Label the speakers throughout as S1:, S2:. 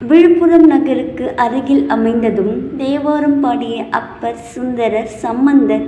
S1: விழுப்புரம் நகருக்கு அருகில் அமைந்ததும் தேவாரம் பாடிய அப்பர் சுந்தரர் சம்பந்தர்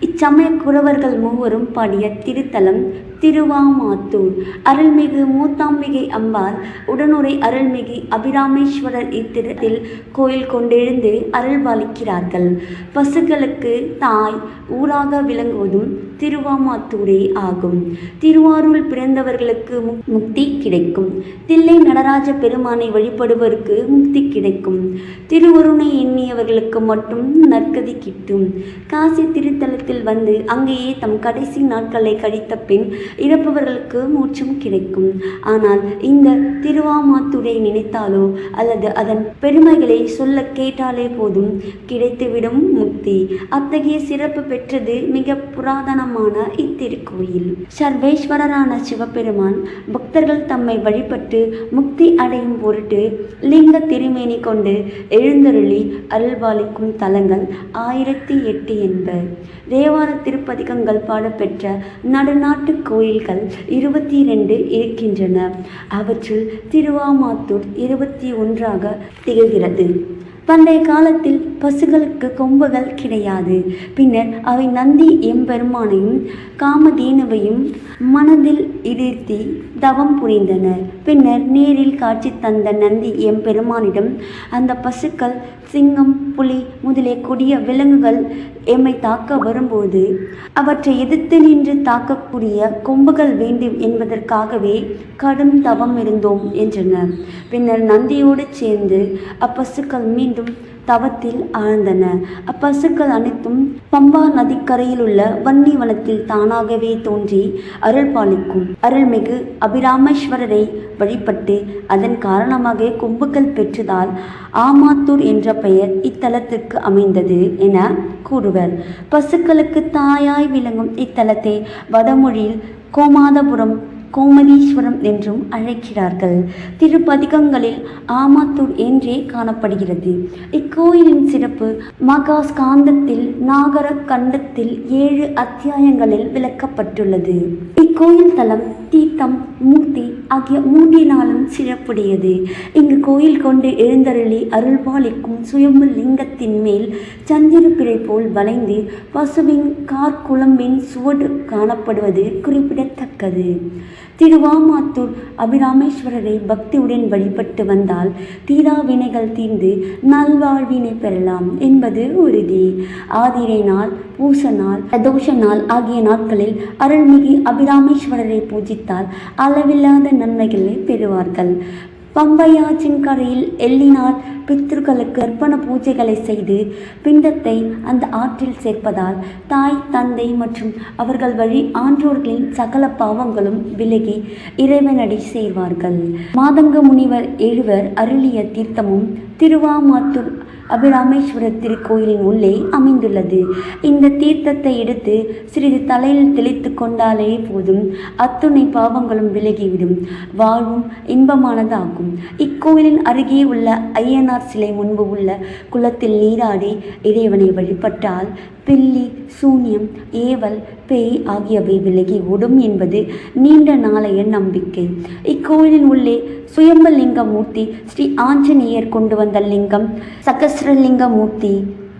S1: இச்சமய குறவர்கள் மூவரும் பாடிய திருத்தலம் திருவாமாத்தூர். அருள்மிகு மூத்தாம்பிகை அம்பாள் உடனுரை அருள்மிகு அபிராமேஸ்வரர் இத்திரத்தில் கோயில் கொண்டெழுந்து அருள்பாலிக்கிறார்கள் பசுக்களுக்கு தாய் ஊராக விளங்குவதும் திருவாமாத்தூரே ஆகும். திருவாரூர் பிறந்தவர்களுக்கு முக்- முக்தி கிடைக்கும். தில்லை நடராஜ பெருமானை வழிபடுவருக்கு முக்தி கிடைக்கும். திருவருணை எண்ணியவர்களுக்கு மட்டும் நற்கதி கிட்டும். காசி திருத்தலத்தில் வந்து அங்கேயே தம் கடைசி நாட்களை கழித்த பின் இறப்பவர்களுக்கு மூச்சும் கிடைக்கும். ஆனால் இந்த திருவாமாத்துரை நினைத்தாலோ அல்லது அதன் பெருமைகளை சொல்ல கேட்டாலே போதும். கிடைத்துவிடும் முக்தி. அத்தகைய சிறப்பு பெற்றது மிக புராதனமான இத்திருக்கோயில். சர்வேஸ்வரரான சிவபெருமான் பக்தர்கள் தம்மை வழிபட்டு முக்தி அடையும் பொருட்டு லிங்க திருமேனி கொண்டு எழுந்தருளி அருள்பாலிக்கும் தலங்கள் ஆயிரத்தி எட்டு என்பர். தேவார திருப்பதிகங்கள் பாடப்பெற்ற நடுநாட்டு கோயில்கள் இருபத்தி ரெண்டு இருக்கின்றன. அவற்றில் திருவாமாத்தூர் இருபத்தி ஒன்றாக திகழ்கிறது. பண்டைய காலத்தில் பசுகளுக்கு கொம்புகள் கிடையாது. பின்னர் அவை நந்தி எம்பெருமானையும் காமதேனுவையும் மனதில் இருத்தி தவம் புரிந்தனர் பின்னர் நேரில் காட்சி தந்த நந்தி எம்பெருமானிடம் அந்த பசுக்கள் சிங்கம் புலி முதலிய கொடிய விலங்குகள் எம்மை தாக்க வரும்போது அவற்றை எதிர்த்து நின்று தாக்கக்கூடிய கொம்புகள் வேண்டும் என்பதற்காகவே கடும் தவம் இருந்தோம் என்றனர். பின்னர் நந்தியோடு சேர்ந்து அப்பசுக்கள் மீண்டும் தவத்தில் ஆழ்ந்தன. அப்பசுக்கள் அனைத்தும் பம்பா நதிக்கரையில் உள்ள வன்னி வனத்தில் தானாகவே தோன்றி அருள் பாலிக்கும் அருள்மிகு அபிராமேஸ்வரரை வழிபட்டு அதன் காரணமாக கொம்புகள் பெற்றதால் ஆமாத்தூர் என்ற பெயர் இத்தலத்திற்கு அமைந்தது என கூறுவர். பசுக்களுக்கு தாயாய் விளங்கும் இத்தலத்தை வடமொழியில் கோமாதபுரம் கோமதீஸ்வரம் என்றும் அழைக்கிறார்கள். திருப்பதிகங்களில் ஆமாத்தூர் என்றே காணப்படுகிறது. இக்கோயிலின் சிறப்பு மகாஸ்காந்தத்தில் நாகர கண்டத்தில் ஏழு அத்தியாயங்களில் விளக்கப்பட்டுள்ளது. இக்கோயில் தலம் தீர்த்தம் மூர்த்தி ஆகிய மூன்றினாலும் சிறப்புடையது. இங்கு கோயில் கொண்டு எழுந்தருளி அருள்பாலிக்கும் சுயம்பு லிங்கத்தின் மேல் சந்திரப்பிழை போல் வளைந்து பசுவின் கார்குளம்பின் சுவடு காணப்படுவது குறிப்பிடத்தக்கது. திருவாமாத்தூர் அபிராமேஸ்வரரை பக்தியுடன் வழிபட்டு வந்தால் தீரா வினைகள் தீர்ந்து நல்வாழ்வினை பெறலாம் என்பது உறுதி. ஆதிரை நாள் பூச நாள் பிரதோஷ நாள் ஆகிய நாட்களில் அருள்மிகு அபிராமேஸ்வரரை பூஜித்தால் அளவில்லாத நன்மைகளை பெறுவார்கள். பம்பையாற்றின் கரையில் எள்ளினால் பித்ருக்களுக்கு அர்ப்பண பூஜைகளை செய்து பிண்டத்தை அந்த ஆற்றில் சேர்ப்பதால் தாய் தந்தை மற்றும் அவர்கள் வழி ஆன்றோர்களின் சகல பாவங்களும் விலகி இறைவனடி சேர்வார்கள். மாதங்க முனிவர் எழுவர் அருளிய தீர்த்தமும் திருவாமாத்தூர் அபிராமேஸ்வரர் திருக்கோயிலின் உள்ளே அமைந்துள்ளது. இந்த தீர்த்தத்தை எடுத்து சிறிது தலையில் தெளித்து கொண்டாலே போதும். அத்துணை பாவங்களும் விலகிவிடும். வாழ்வும் இன்பமானதாகும். இக்கோயிலின் அருகே உள்ள ஐயனார் சிலை முன்பு உள்ள குளத்தில் நீராடி இறைவனை வழிபட்டால் பில்லி சூன்யம் ஏவல் பேய் ஆகியவை விலகி ஓடும் என்பது நீண்ட நாளைய நம்பிக்கை. இக்கோயிலின் உள்ளே சுயம்பலிங்க மூர்த்தி ஸ்ரீ ஆஞ்சநேயர் கொண்டு வந்த லிங்கம் சகசிரலிங்க மூர்த்தி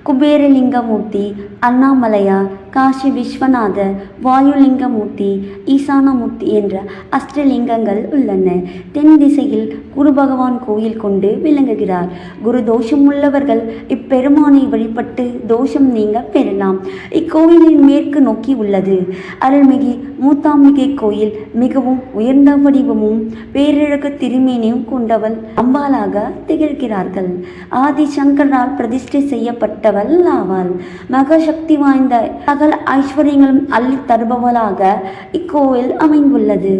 S1: குபேரலிங்கமூர்த்தி அண்ணாமலையார் காசி விஸ்வநாதர் வாயுலிங்கமூர்த்தி ஈசானமூர்த்தி என்ற அஷ்டலிங்கங்கள் உள்ளன. தென் திசையில் குரு பகவான் கோயில் கொண்டு விளங்குகிறார். குரு தோஷம் உள்ளவர்கள் இப்பெருமானை வழிபட்டு தோஷம் நீங்க பெறலாம். இக்கோயிலின் மேற்கு நோக்கி உள்ளது. அருள்மிகு மூத்தாம்பிகை கோயில் மிகவும் உயர்ந்த வடிவமும் பேரிழக்கு திருமேனியும் கொண்டவள் அம்பாளாக திகழ்கிறார்கள். ஆதி சங்கரால் பிரதிஷ்டை செய்யப்பட்டவள் ஆவாள். மகசக்தி வாய்ந்த சகல ஐஸ்வர்யங்களும் அள்ளி தருபவளாக இக்கோவில் அமைந்துள்ளது.